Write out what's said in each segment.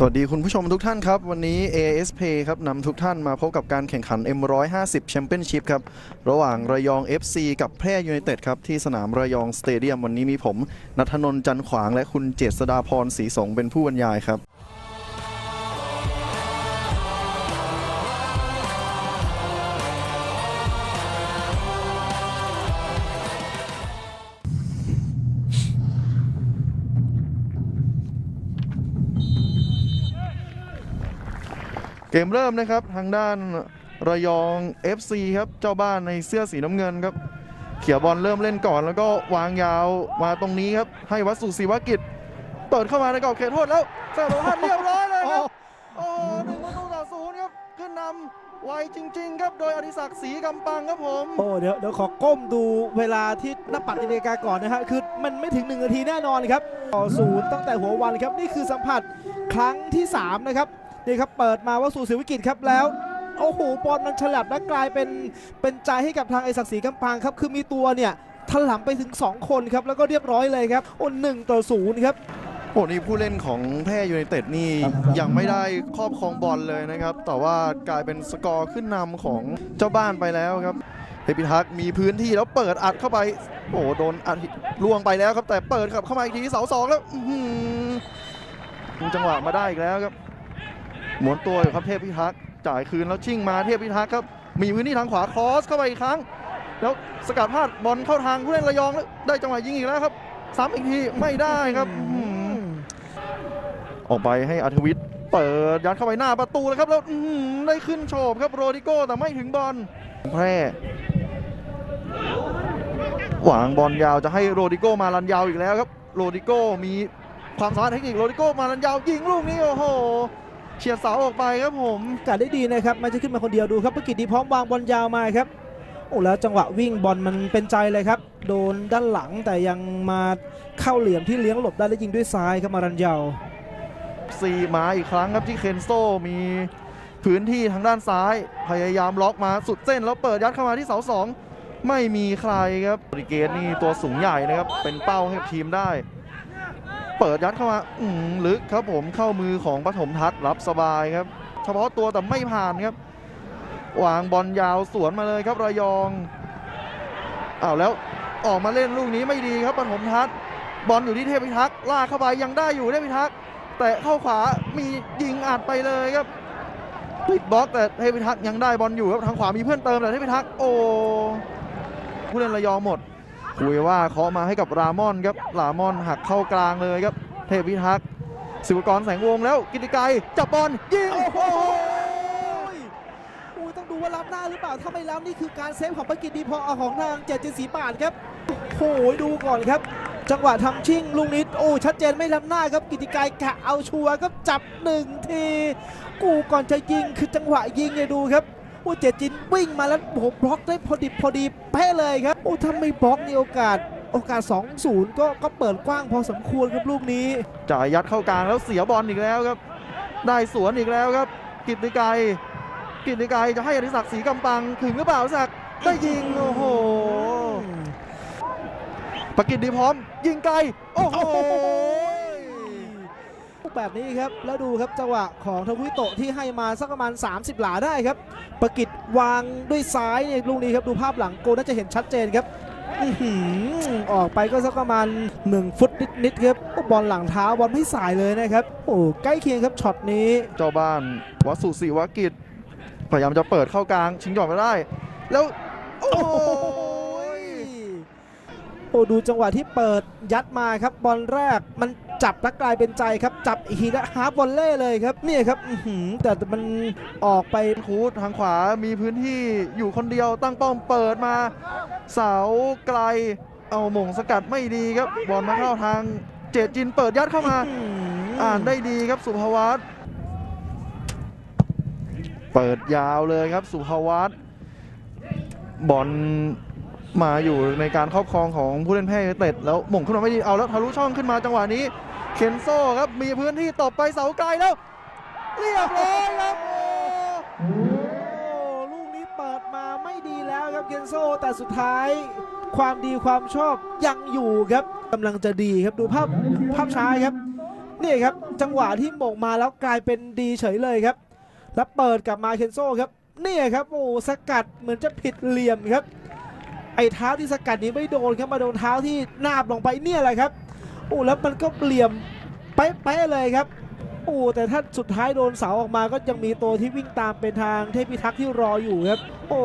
สวัสดีคุณผู้ชมทุกท่านครับ วันนี้ ASP ครับนำทุกท่านมาพบกับการแข่งขัน M150 Championship ครับ ระหว่างระยอง FC กับแพร่ยูไนเต็ดครับ ที่สนามระยองสเตเดียมวันนี้มีผมนัทนนท์จันขวางและคุณเจษดาพรศรีสงเป็นผู้บรรยายครับ มเริ่มนะครับทางด้านระยอง FC ครับเจ้าบ้านในเสื้อสีน้ำเงินครับ เขียวบอลเริ่มเล่นก่อนแล้วก็วางยาวมาตรงนี้ครับ ให้วัดสุศิวกิจเปิดเข้ามาในกรอบเขตโทษแล้วแซงโรฮันเรียบร้อยเลยครับ โอ้โหหนึ่งประตูต่อศูนย์ครับ ขึ้นนำไวจริง ๆ ครับโดยอดิศักดิ์ศรีกำปังครับผม โอ้เดี๋ยวเดี๋ยวขอก้มดูเวลาที่นับปัดนาฬิกาก่อนนะฮะคือมันไม่ถึง1นาทีแน่นอนครับต่อศูนย์ตั้งแต่หัววันครับนี่คือสัมผัสครั้งที่ 3 นะครับ นี่ครับเปิดมาว่าสู่ศิวิกิจครับแล้วโอ้โหบอลมันฉลับและกลายเป็นเป็นใจให้กับทางไอศักดิ์ศรีกำปางครับคือมีตัวเนี่ยถลำไปถึง 2 คนครับแล้วก็เรียบร้อยเลยครับโอ้หนึ่งต่อศูนย์ครับโอ้นี่ผู้เล่นของแพร่ยูไนเต็ดนี่ยังไม่ได้ครอบครองบอลเลยนะครับ แต่ว่ากลายเป็นสกอร์ขึ้นนำของเจ้าบ้านไปแล้วครับเทพิทักมีพื้นที่แล้วเปิดอัดเข้าไปโอ้โดนอัดล่วงไปแล้วครับแต่เปิดขับเข้ามาอีกทีเสาสองแล้วจังหวะมาได้อีกแล้วครับ หมุนตัวอยู่ครับเทพพิทักษ์จ่ายคืนแล้วชิ่งมาเทพพิทักษ์ครับ มีพื้นที่ทางขวาคอสเข้าไปอีกครั้ง แล้วสกัดพลาดบอลเข้าทางผู้เล่นระยองแล้วได้จังหวะยิงอีกแล้วครับซ้ำอีกทีไม่ได้ครับออกไปให้อัธวิทย์เปิดยัดเข้าไปหน้าประตูแล้วครับแล้วได้ขึ้นโฉบครับโรดิโก้แต่ไม่ถึงบอลแพร่หวางบอลยาวจะให้โรดิโก้มาลันยาวอีกแล้วครับ โรดิโก้มีความสามารถเทคนิคโรดิโก้มาลันยาวยิงลูกนี้โอ้โห เฉียดเสาออกไปครับผมกัดได้ดีนะครับมันจะขึ้นมาคนเดียวดูครับประกิตดีพร้อมวางบอลยาวมาครับโอ้แล้วจังหวะวิ่งบอลมันเป็นใจเลยครับ โดนด้านหลังแต่ยังมาเข้าเหลี่ยมที่เลี้ยงหลบได้และยิงด้วยซ้ายครับมารันเยาวซีมาอีกครั้งครับที่เคนโซมีพื้นที่ทางด้านซ้าย พยายามล็อกมาสุดเส้นแล้วเปิดยัดเข้ามาที่เสาสองไม่มีใครครับบริเกตนี่ตัวสูงใหญ่นะครับเป็นเป้าให้กับทีมได้ เปิดยัดเข้ามาอืมลึกครับผมเข้ามือของปฐมทัศน์รับสบายครับ เฉพาะตัวแต่ไม่ผ่านครับ วางบอลยาวสวนมาเลยครับระยองอ้าวแล้วออกมาเล่นลูกนี้ไม่ดีครับปฐมทัศน์บอลอยู่ที่เทพิทักษ์ลากเข้าไปยังได้อยู่เทพพิทักษ์แต่เข้าขวามียิงอัดไปเลยครับติดบล็อกแต่เทพิทักษ์ยังได้บอลอยู่ครับทางขวามีเพื่อนเติมแต่เทพิทักษ์โอ้ผู้เล่นระยองหมด คุยว่าเคาะมาให้กับรามอนครับรามอนหักเข้ากลางเลยครับ เทพวิทักษ์สิวกรแสงวงแล้วกิติไกรจับบอลยิงโอ้โหโอ้โหอุ้ยต้องดูว่ารับหน้าหรือเปล่าถ้าไม่รับนี่คือการเซฟของประกิตดีพอของทางเจดจิสีป่านครับโอ้โหดูก่อนครับ จังหวะทำชิ่งลูกนี้โอ้ชัดเจนไม่รับหน้าครับกิติไกายกะเอาชัวร์ครับจับหนึ่งที กูก่อนจะยิงคือจังหวะยิงเนี่ยดูครับ โอ้เจดจินวิ่งมาแล้วโอ้โหบล็อกได้พอดิบพอดีเป๊ะเลยครับโอ้ถ้าไม่บล็อกนี่โอกาสโอกาส 2-0 ก็ก็เปิดกว้างพอสมควรครับลูกนี้ จ่ายยัดเข้ากลางแล้วเสียบอลอีกแล้วครับ ได้สวนอีกแล้วครับ กิติไกรกิติไกรจะให้อดิศักดิ์ศรีกำปังถึงหรือเปล่าอดิศักดิ์ได้ยิงโอ้โหประกิตดีพร้อม ยิงไกล โอ้โหแบบนี้ครับแล้วดูครับจังหวะของทวิโตะที่ให้มาสักประมาณ 30 หลาได้ครับ ประกิตวางด้วยซ้ายเนี่ยลูกนี้ครับดูภาพหลังโกน่าจะเห็นชัดเจนครับอื้อหือออกไปก็สักประมาณ 1 ฟุตนิดๆครับโอ้บอลหลังเท้าบอลไม่สายเลยนะครับโอ้ใกล้เคียงครับช็อตนี้เจ้าบ้านวัสุศิวกิจพยายามจะเปิดเข้ากลางชิงหยอดไม่ได้ แล้ว โอ้ยโอ้ดูจังหวะที่เปิดยัดมาครับบอลแรกมัน จับแล้วกลายเป็นใจครับ จับอีกทีแล้วฮาร์บอลเล่เลยครับเนี่ยครับแต่มันออกไปคูดทางขวามีพื้นที่อยู่คนเดียวตั้งป้อมเปิดมา เสาไกล เอาหม่งสกัดไม่ดีครับบอลมาเข้าทางเจตจินเปิดยัดเข้ามา อ่านได้ดีครับสุภวัตเปิดยาวเลยครับสุภวัตบอลมาอยู่ในการครอบครองของผู้เล่นแพ้ยูไนเต็ดแล้วหม่งขึ้นมาไม่ดีเอาแล้วทะลุช่องขึ้นมาจังหวะนี้ เคนโซครับมีพื้นที่ตบไปเสาไกลแล้ว เรียบร้อยครับโอ้ลูกนี้เปิดมาไม่ดีแล้วครับเกนโซแต่สุดท้ายความดีความชอบยังอยู่ครับกำลังจะดีครับดูภาพภาพช้าครับนี่ครับจังหวะที่หม่งมาแล้วกลายเป็นดีเฉยเลยครับ แล้วเปิดกลับมาเคนโซครับนี่ครับโอ้สกัดเหมือนจะผิดเหลี่ยมครับ ไอ้เท้าที่สกัดนี้ไม่โดนครับมาโดนเท้าที่นาบลงไปเนี่ยแหละครับ โอ้แล้วมันก็เหลี่ยมเป๊ะๆเลยครับโอ้แต่ถ้าสุดท้ายโดนเสาออกมาก็ยังมีตัวที่วิ่งตามเป็นทางเทพิทักษ์ที่รออยู่ครับ โอ้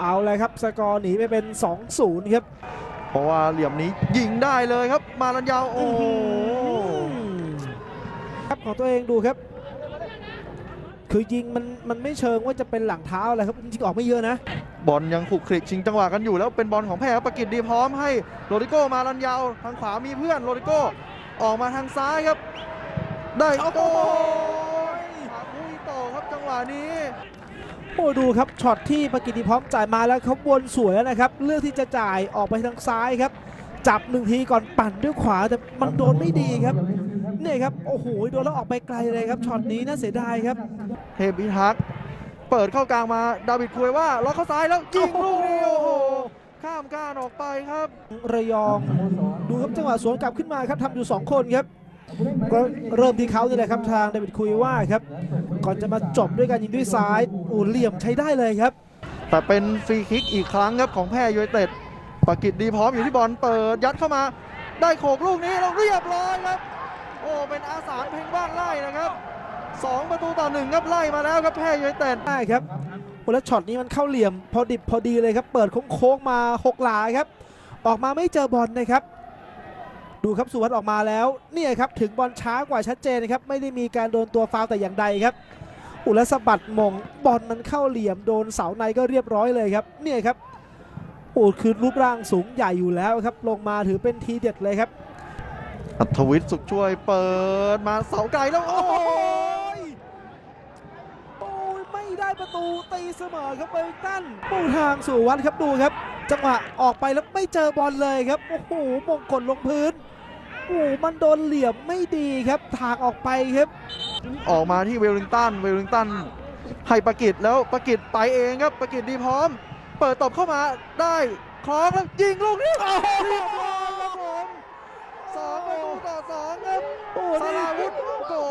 เอาเลยครับสกอร์หนีไปเป็น 2-0 ครับ เพราะว่าเหลี่ยมนี้ยิงได้เลยครับ มาลันยาวโอ้โหครับของตัวเองดูครับ คือยิงมันมันไม่เชิงว่าจะเป็นหลังเท้าอะไรครับจริงๆออกไม่เยอะนะ บอลยังขลุกขลิกชิงจังหวะกันอยู่แล้วเป็นบอลของแพ้ครับประกิตดีพร้อมให้โรดิโก้มาลันยาวทางขวามีเพื่อนโรดิโก้ออกมาทางซ้ายครับ ได้โอ้โหโอ้ยขาคุยโตครับจังหวะนี้โอ้ดูครับช็อตที่ปกิติพร้อมจ่ายมาแล้วเขาวนสวยแล้วนะครับ เลือกที่จะจ่ายออกไปทางซ้ายครับ จับหนึ่งทีก่อนปั่นด้วยขวาแต่มันโดนไม่ดีครับนี่ครับโอ้โหโดนแล้วออกไปไกลเลยครับช็อตนี้น่าเสียดายครับ เทพพิทักษ์ เปิดเข้ากลางมาดาวิดคุยว่าล็อกเข้าซ้ายแล้วยิงลูกนี้โอ้โหข้ามก้านออกไปครับ ระยองดูครับจังหวะสวนกลับขึ้นมาครับทำอยู่ 2 คนครับก็เริ่มที่เขานี่แหละครับทางเดวิดคุยว่าครับ ก่อนจะมาจบด้วยการยิงด้วยซ้ายโอ้เหลี่ยมใช้ได้เลยครับ แต่เป็นฟรีคิกอีกครั้งครับของแพร่ยูไนเต็ดปากิจดีพร้อมอยู่ที่บอลเปิดยัดเข้ามา ได้โขกลูกนี้เราเรียบร้อยครับ โอ้เป็นอาสาเพลงบ้านไล่นะครับ สองประตูต่อหนึ่งครับไล่มาแล้วครับแพร่ยูไนเต็ดได้ครับโอ้แล้วช็อตนี้มันเข้าเหลี่ยม พอดิบพอดีเลยครับ เปิดโค้งๆมาหกหลาครับ ออกมาไม่เจอบอลนะครับ ดูครับสุวัสด์ออกมาแล้วเนี่ยครับถึงบอลช้ากว่าชัดเจนนะครับไม่ได้มีการโดนตัวฟาวล์แต่อย่างใดครับ อุยแล้วสะบัดหมงบอลมันเข้าเหลี่ยมโดนเสาในก็เรียบร้อยเลยครับเนี่ยครับโอ้คือรูปร่างสูงใหญ่อยู่แล้วครับลงมาถือเป็นทีเด็ดเลยครับอัธวิทย์สุขช่วยเปิดมาเสาไกลแล้วโอ้ โอ้ โห ยโอ้ยไม่ได้ ประตูตีเสมอครับเบลตันปูทางสู่วัดครับดูครับ จังหวะออกไปแล้วไม่เจอบอลเลยครับโอ้โหมงกลลงพื้นโอ้โหมันโดนเหลี่ยมไม่ดีครับทางออกไปครับ ออกมาที่เวลลิงตันเวลลิงตันให้ปากิจแล้วปากิจไปเองครับปากิจดีพร้อม เปิดตบเข้ามาได้คล้องแล้วยิงลูกนี้โอ้โหเรียบร้อยครับผมสองประตูต่อสองครับโอ้สนี่ราวุธโก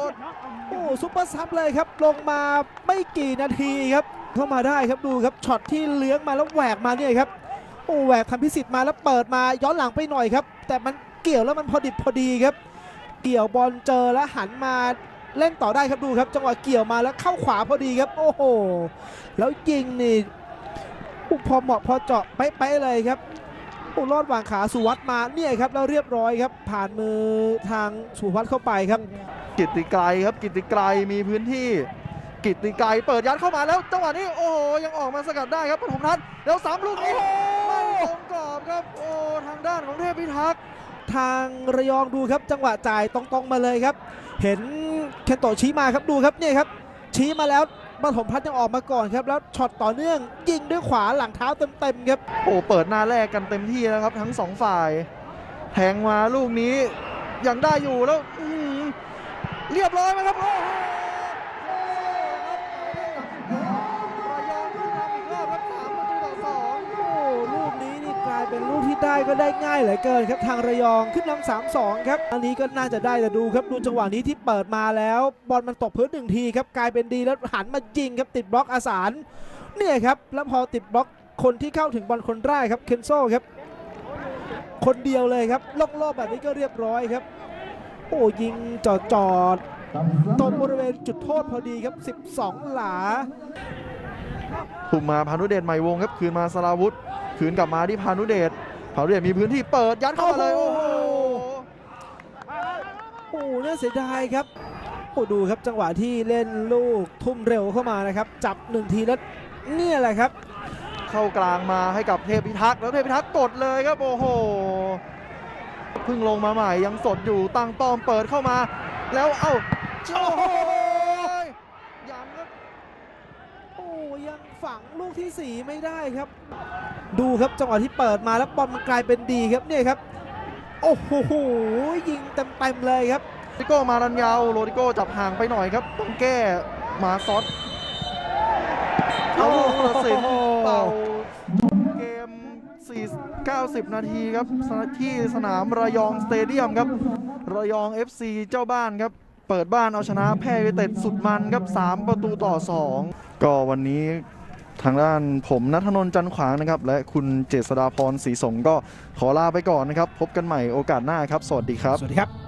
ดโอ้ซุปเปอร์ซับเลยครับ ลงมาไม่กี่นาทีครับ เข้ามาได้ครับดูครับช็อตที่เลี้ยงมาแล้วแหวกมาเนี่ยครับโอ้แหวกทำพิสิทธิ์มาแล้วเปิดมาย้อนหลังไปหน่อยครับ แต่มันเกี่ยวแล้วมันพอดิบพอดีครับ เกี่ยวบอลเจอแล้วหันมาเล่นต่อได้ครับดูครับ จังหวะเกี่ยวมาแล้วเข้าขวาพอดีครับ โอ้โห แล้วยิงนี่พอเหมาะพอเจาะเป๊ะๆเลยครับ โอ้รอดวางขาสุวัสด์มาเนี่ยครับแล้วเรียบร้อยครับ ผ่านมือทางสุวัสด์เข้าไปครับ กิตติไกรครับกิตติไกรมีพื้นที่ กิตติไกรเปิดยัดเข้ามาแล้วจังหวะนี้โอ้โหยังออกมาสกัดได้ครับปฐมทัศน์แล้วสามลูกนี้ไม่ตรงกรอบครับโอ้ทางด้านของเทพพิทักษ์ทางระยองดูครับ จังหวะจ่ายตรงๆมาเลยครับ เห็นเคนโตะชี้มาครับดูครับเนี่ยครับชี้มาแล้ว ปฐมพัฒน์ยังออกมาก่อนครับ แล้วช็อตต่อเนื่องยิงด้วยขวาหลังเท้าเต็มๆครับ โอ้เปิดหน้าแรกกันเต็มที่แล้วครับ ทั้งสองฝ่าย แทงมาลูกนี้ยังได้อยู่แล้วเรียบร้อยไหมครับโอ้ เป็นลูกที่ได้ก็ได้ง่ายเหลือเกินครับทางระยองขึ้นนำสามสองครับอันนี้ก็น่าจะได้แต่ดูครับดูจังหวะนี้ที่เปิดมาแล้วบอลมันตกพื้นหนึ่งทีครับกลายเป็นดีแล้วหันมายิงครับติดบล็อกอาสารเนี่ยครับแล้วพอติดบล็อกคนที่เข้าถึงบอลคนแรกครับเคนโซครับ คนเดียวเลยครับโล่งๆแบบนี้ก็เรียบร้อยครับ โอ้ยิงจอดจอดตรงบริเวณจุดโทษพอดีครับ 12 หลาคุมมาพานุเดชใหม่วงครับ คืนมาสราวุธ คืนกลับมาที่พานุเดชพานุเดชมีพื้นที่เปิดยัดเข้ามาเลยโอ้โอ้โหโหโอ้น่าเสียดายครับโอ้ดูครับจังหวะที่เล่นลูกทุ่มเร็วเข้ามานะครับ จับหนึ่งทีแล้วเนี่ยแหละครับ เข้ากลางมาให้กับเทพพิทักษ์แล้วเทพพิทักษ์กดเลยครับโอ้โหเพิ่งลงมาใหม่ยังสดอยู่ตั้งป้อมเปิดเข้ามา แล้วเอ้าโอ้โหยังครับ โอ้ยัง ฝังลูกที่ 4 ไม่ได้ครับ ดูครับจังหวะที่เปิดมาแล้วบอลมันกลายเป็นดีครับเนี่ยครับ โอ้โหยิงเต็มๆเลยครับโรดิโก้มารันยาวโรดิโก้จับห่างไปหน่อยครับ ต้องแก้มาซอสเอาลูกตัดสินเป่าเกม 4 90 นาทีครับที่สนามระยองสเตเดียมครับ ระยอง FC เจ้าบ้านครับเปิดบ้านเอาชนะแพร่ยูไนเต็ดสุดมันครับ 3 ประตูต่อ 2 ก็วันนี้ ทางด้านผมนัทนนท์จันขวางนะครับ และคุณเจษฎาพรศรีสงก็ขอลาไปก่อนนะครับ พบกันใหม่โอกาสหน้าครับ สวัสดีครับ สวัสดีครับ